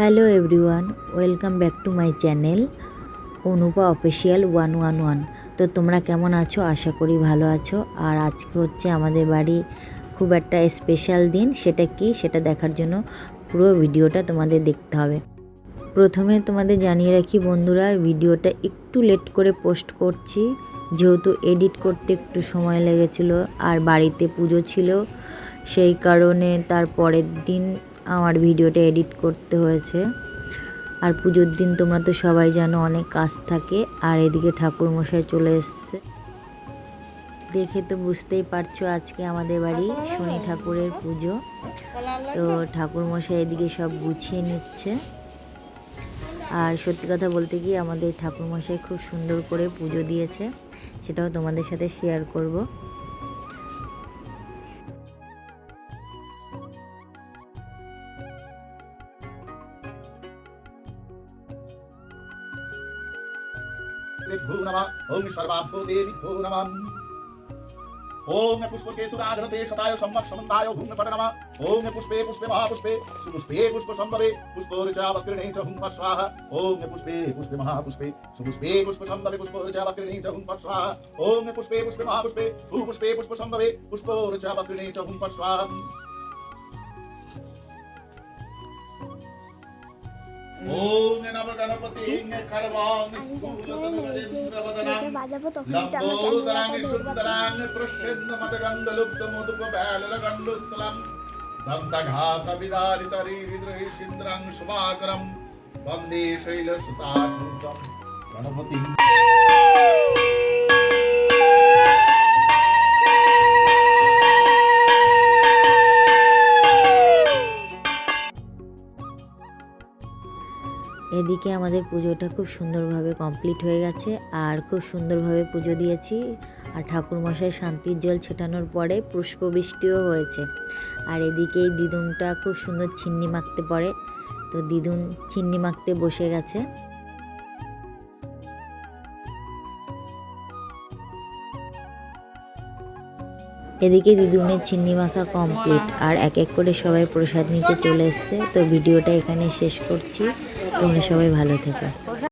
Hello everyone welcome back to my channel Anupa official one one one তো তোমরা কেমন আছো? আশা করি ভালো আছো। আর আজকে হচ্ছে আমাদের বাড়ি খুব একটা স্পেশাল দিন, সেটা কি? সেটা দেখার জন্য পুরো ভিডিওটা তোমাদের দেখতে হবে। প্রথমে তোমাদের জানিয়ে রাখি বন্ধুরা, ভিডিওটা একটু লেট করে পোস্ট করছি। যেহেতু এডিট করতে একটু সময় লেগেছিলো, আর বাড়িতে পুজো ছিল, সেই কারণে তার পরের দিন আমার ভিডিওটা এডিট করতে হয়েছে। আর পুজোর দিন তোমরা তো সবাই জানো অনেক কাজ থাকে। আর এদিকে ঠাকুর মশাই চলে এসছে। দেখে তো বুঝতেই পারছ আজকে আমাদের বাড়ি শনি ঠাকুরের পুজো। তো ঠাকুর মশাই এদিকে সব গুছিয়ে নিচ্ছে। আর সত্যি কথা বলতে কি আমাদের ঠাকুর মশাই খুব সুন্দর করে পুজো দিয়েছে। সেটাও তোমাদের সাথে শেয়ার করব। विष्णु नमः ओम सर्वाभ्यो देवी भो नमः ओम पुष्पकेतुराधनते शताय सम्यक् ओम पुष्पे पुष्पे महापुष्पे सुपुष्पे पुष्प सम्भवे पुष्पोरुचावक्रिणे च हुङ्पट् स्वाहा ओम पुष्पे पुष्पे महापुष्पे सुपुष्पे पुष्प सम्भवे पुष्पोरुचावक्रिणे च हुङ्पट् स्वाहा ओम पुष्पे पुष्पे महापुष्पे सुपुष्पे पुष्प सम्भवे पुष्पोरुचावक्रिणे च हुङ्पट् स्वाहा ওম নমঃ গণপতি করবাং স্থূলতনবদেন্দ্রবদনাং লম্বোদরাং সুন্দরাং প্রসিদ্ধ মদগন্ধলুব্ধ মধুপ বেলল গণ্ডুস্থলম দন্তঘাত বিদারিত রিদ্রহি সিন্দ্রাং শুভাকরম বন্দে শৈল সুতাসূতম গণপতি এদিকে আমাদের পুজোটা খুব সুন্দরভাবে কমপ্লিট হয়ে গেছে আর খুব সুন্দরভাবে পুজো দিয়েছি আর ঠাকুরমশাই শান্তির জল ছেটানোর পরে পুষ্পবৃষ্টিও হয়েছে। আর এদিকে এই দিদুনটা খুব সুন্দর চিন্নি মাখতে পড়ে তো দিদুন চিন্নি মাখতে বসে গেছে। এদিকে দিদুনের চিনি মাখা কমপ্লিট আর এক এক করে সবাই প্রসাদ নিতে চলে এসছে। তো ভিডিওটা এখানে শেষ করছি। তোমরা সবাই ভালো থেকো।